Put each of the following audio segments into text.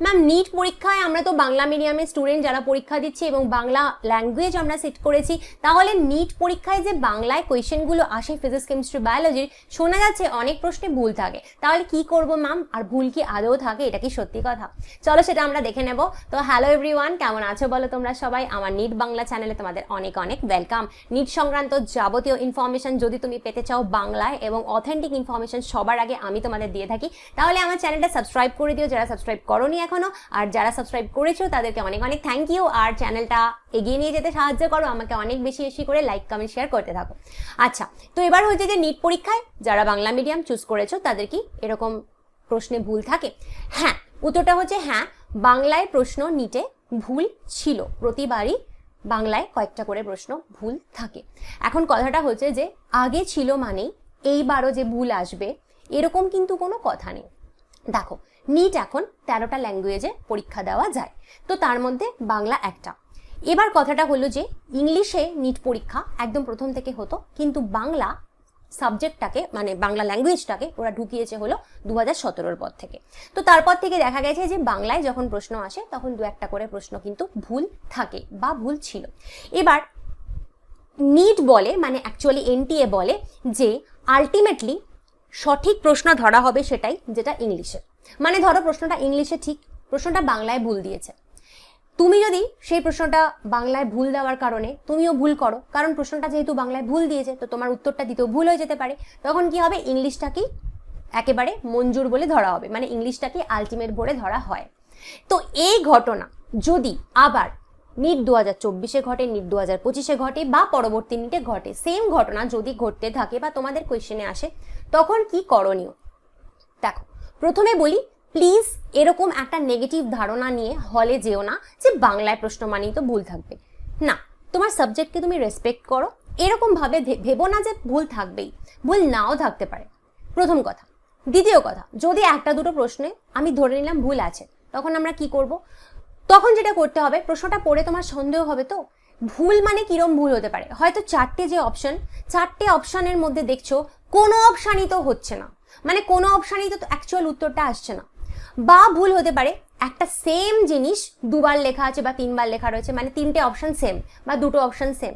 Ma'am NEET পরীক্ষায় আমরা তো বাংলা মিডিয়ামের স্টুডেন্ট যারা পরীক্ষা দিচ্ছি এবং বাংলা ল্যাঙ্গুয়েজ আমরা সেট করেছি, তাহলে নিট পরীক্ষায় যে বাংলায় কোয়েশ্চেনগুলো আসে ফিজিক্স কেমিস্ট্রি বায়োলজির শোনা যাচ্ছে অনেক প্রশ্নে ভুল থাকে। তাহলে কি করব ম্যাম আর ভুল কি আদৌ থাকে? এটা কি সত্যি কথা? চলো সেটা আমরা দেখে নেব। তো হ্যালো এভরিওয়ান কেমন আছো বলো তোমরা সবাই? আমার নিট বাংলা চ্যানেলে তোমাদের অনেক অনেক ওয়েলকাম নিট সংক্রান্ত যাবতীয় ইনফরমেশন যদি তুমি পেতে চাও বাংলায় এবং অথেন্টিক ইনফরমেশন সবার আগে আমি তোমাদের দিয়ে থাকি, তাহলে আমার চ্যানেলটা সাবস্ক্রাইব করে দিও। যারা সাবস্ক্রাইব করোনি এখনও। আর যারা সাবস্ক্রাইব করেছ, তাদেরকে অনেক অনেক থ্যাংক ইউ আর চ্যানেলটা এগিয়ে নিয়ে যেতে সাহায্য করো, আমাকে অনেক বেশি বেশি করে লাইক কমেন্ট শেয়ার করতে থাকো। আচ্ছা তো এবার হচ্ছে যে নিট পরীক্ষায় যারা বাংলা মিডিয়াম চুজ করেছ, তাদের কি এরকম প্রশ্নে ভুল থাকে? হ্যাঁ উত্তরটা হচ্ছে হ্যাঁ বাংলায় প্রশ্ন নিটে ভুল ছিল। প্রতিবারই বাংলায় কয়েকটা করে প্রশ্ন ভুল থাকে। এখন কথাটা হচ্ছে যে, আগে ছিল মানেই এইবারও যে ভুল আসবে, এরকম কিন্তু কোনো কথা নেই। দেখো নিট এখন তেরোটা ল্যাঙ্গুয়েজে পরীক্ষা দেওয়া যায়। তো তার মধ্যে বাংলা একটা। এবার কথাটা হলো যে, ইংলিশে নিট পরীক্ষা একদম প্রথম থেকে হতো, কিন্তু বাংলা সাবজেক্টটাকে মানে বাংলা ল্যাঙ্গুয়েজটাকে ওরা ঢুকিয়েছে হলো দু হাজার সতেরোর পর থেকে। তো তারপর থেকে দেখা গেছে যে, বাংলায় যখন প্রশ্ন আসে, তখন দু একটা করে প্রশ্ন কিন্তু ভুল থাকে বা ভুল ছিল। এবার নিট বলে মানে অ্যাকচুয়ালি এনটিএ বলে যে আলটিমেটলি সঠিক প্রশ্ন ধরা হবে সেটাই, যেটা ইংলিশে। মানে ধরো প্রশ্নটা ইংলিশে ঠিক, প্রশ্নটা বাংলায় ভুল দিয়েছে। তুমি যদি সেই প্রশ্নটা বাংলায় ভুল দেওয়ার কারণে, তুমিও ভুল করো, কারণ প্রশ্নটা যেহেতু বাংলায় ভুল দিয়েছে, তো তোমার উত্তরটা দিতেও ভুল হয়ে যেতে পারে, তখন কি হবে? ইংলিশটাকেই একেবারে মঞ্জুর বলে ধরা হবে মানে ইংলিশটাকে আলটিমেট বলে ধরা হয়। তো এই ঘটনা যদি আবার নিট দু হাজার চব্বিশে ঘটে, নিট দু হাজার পঁচিশে ঘটে বা পরবর্তী নিটে ঘটে। সেম ঘটনা যদি ঘটতে থাকে বা তোমাদের কোয়েশ্চেনে আসে, তখন কি করণীয়? দেখো, প্রথমে বলি প্লিজ এরকম একটা নেগেটিভ ধারণা নিয়ে হলে যেও না যে বাংলায় প্রশ্ন মানেই তো ভুল থাকবে। না, তোমার সাবজেক্টকে তুমি রেসপেক্ট করো। এরকমভাবে ভেবো না যে ভুল থাকবেই। ভুল নাও থাকতে পারে। প্রথম কথা। দ্বিতীয় কথা, যদি একটা দুটো প্রশ্নে আমি ধরে নিলাম ভুল আছে, তখন আমরা কি করব? তখন যেটা করতে হবে, প্রশ্নটা পড়ে তোমার সন্দেহ হবে তো? ভুল মানে কিরম ভুল হতে পারে? হয়তো চারটে যে অপশন চারটে অপশানের মধ্যে দেখছ, কোনো অপশানই তো হচ্ছে না। মানে কোনো অপশানই তো অ্যাকচুয়াল উত্তরটা আসছে না। বা ভুল হতে পারে, একটা সেম জিনিস দুবার লেখা আছে বা তিনবার লেখা রয়েছে মানে তিনটে অপশন সেম বা দুটো অপশন সেম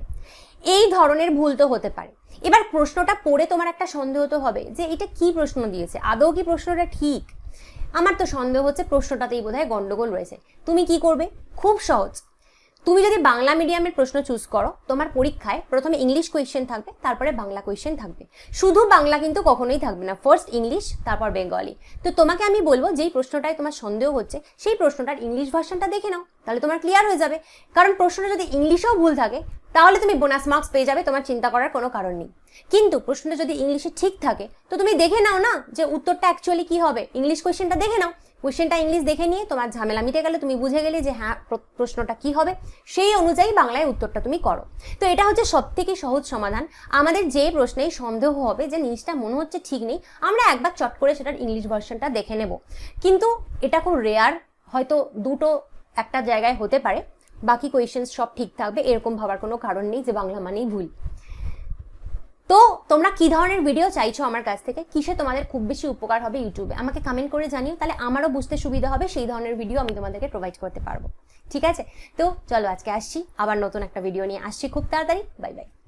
এই ধরনের ভুল তো হতে পারে। এবার প্রশ্নটা পড়ে তোমার একটা সন্দেহ তো হবে যে এটা কি প্রশ্ন দিয়েছে? আদৌ কি প্রশ্নটা ঠিক? আমার তো সন্দেহ হচ্ছে প্রশ্নটাতেই বোধহয় গণ্ডগোল রয়েছে। তুমি কি করবে? খুব সহজ। তুমি যদি বাংলা মিডিয়ামের প্রশ্ন চুজ করো, তোমার পরীক্ষায় প্রথমে ইংলিশ কোয়েশ্চেন থাকবে, তারপরে বাংলা কোয়েশ্চেন থাকবে। শুধু বাংলা কিন্তু কখনোই থাকবে না। ফার্স্ট ইংলিশ তারপর বেঙ্গলি তো তোমাকে আমি বলব, যেই প্রশ্নটায় তোমার সন্দেহ হচ্ছে, সেই প্রশ্নটার ইংলিশ ভার্সনটা দেখে নাও, তাহলে তোমার ক্লিয়ার হয়ে যাবে। কারণ প্রশ্নটা যদি ইংলিশেও ভুল থাকে, তাহলে তুমি বোনাস মার্কস পেয়ে যাবে, তোমার চিন্তা করার কোনো কারণ নেই। কিন্তু প্রশ্নটা যদি ইংলিশে ঠিক থাকে, তো তুমি দেখে নাও না যে উত্তরটা অ্যাকচুয়ালি কি হবে? ইংলিশ কোয়েশ্চেনটা দেখে নাও। কোয়েশ্চেনটা ইংলিশ দেখে নিয়ে তোমার ঝামেলা মিটে গেলে তুমি বুঝে গেলে যে হ্যাঁ প্র- প্রশ্নটা কি হবে? সেই অনুযায়ী বাংলায় উত্তরটা তুমি করো। তো এটা হচ্ছে সব থেকে সহজ সমাধান। আমাদের যে প্রশ্নেই সন্দেহ হবে যে জিনিসটা মনে হচ্ছে ঠিক নেই, আমরা একবার চট করে সেটার ইংলিশ ভার্সনটা দেখে নেব। কিন্তু এটা খুব রেয়ার হয়তো দুটো একটা জায়গায় হতে পারে। বাকি কোয়েশ্চেন্স সব ঠিক থাকবে, এরকম ভাবার কোনো কারণ নেই যে বাংলা মানেই ভুল। তো তোমরা কি ধরনের ভিডিও চাইছো আমার কাছ থেকে? কিসে তোমাদের খুব বেশি উপকার হবে ইউটিউবে আমাকে কমেন্ট করে জানিও, তাহলে আমারও বুঝতে সুবিধা হবে সেই ধরনের ভিডিও আমি তোমাদেরকে প্রোভাইড করতে পারব। ঠিক আছে? তো চলো আজকে আসছি, আবার নতুন একটা ভিডিও নিয়ে আসছি। খুব তাড়াতাড়ি বাই বাই